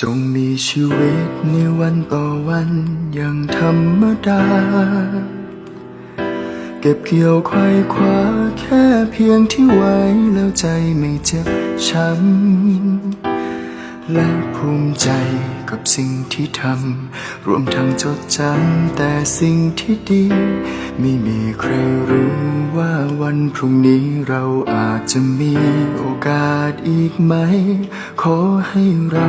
จงมีชีวิตในวันต่อวันอย่างธรรมดา เก็บเกี่ยวควายคว้าแค่เพียงที่ไว้แล้วใจไม่เจ็บช้ำ และภูมิใจกับสิ่งที่ทำรวมทั้งจดจำแต่สิ่งที่ดี ไม่มีใครรู้ว่าวันพรุ่งนี้เราอาจจะมีโอกาสอีกไหม ขอให้เรา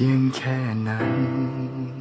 พียงแค่นั้น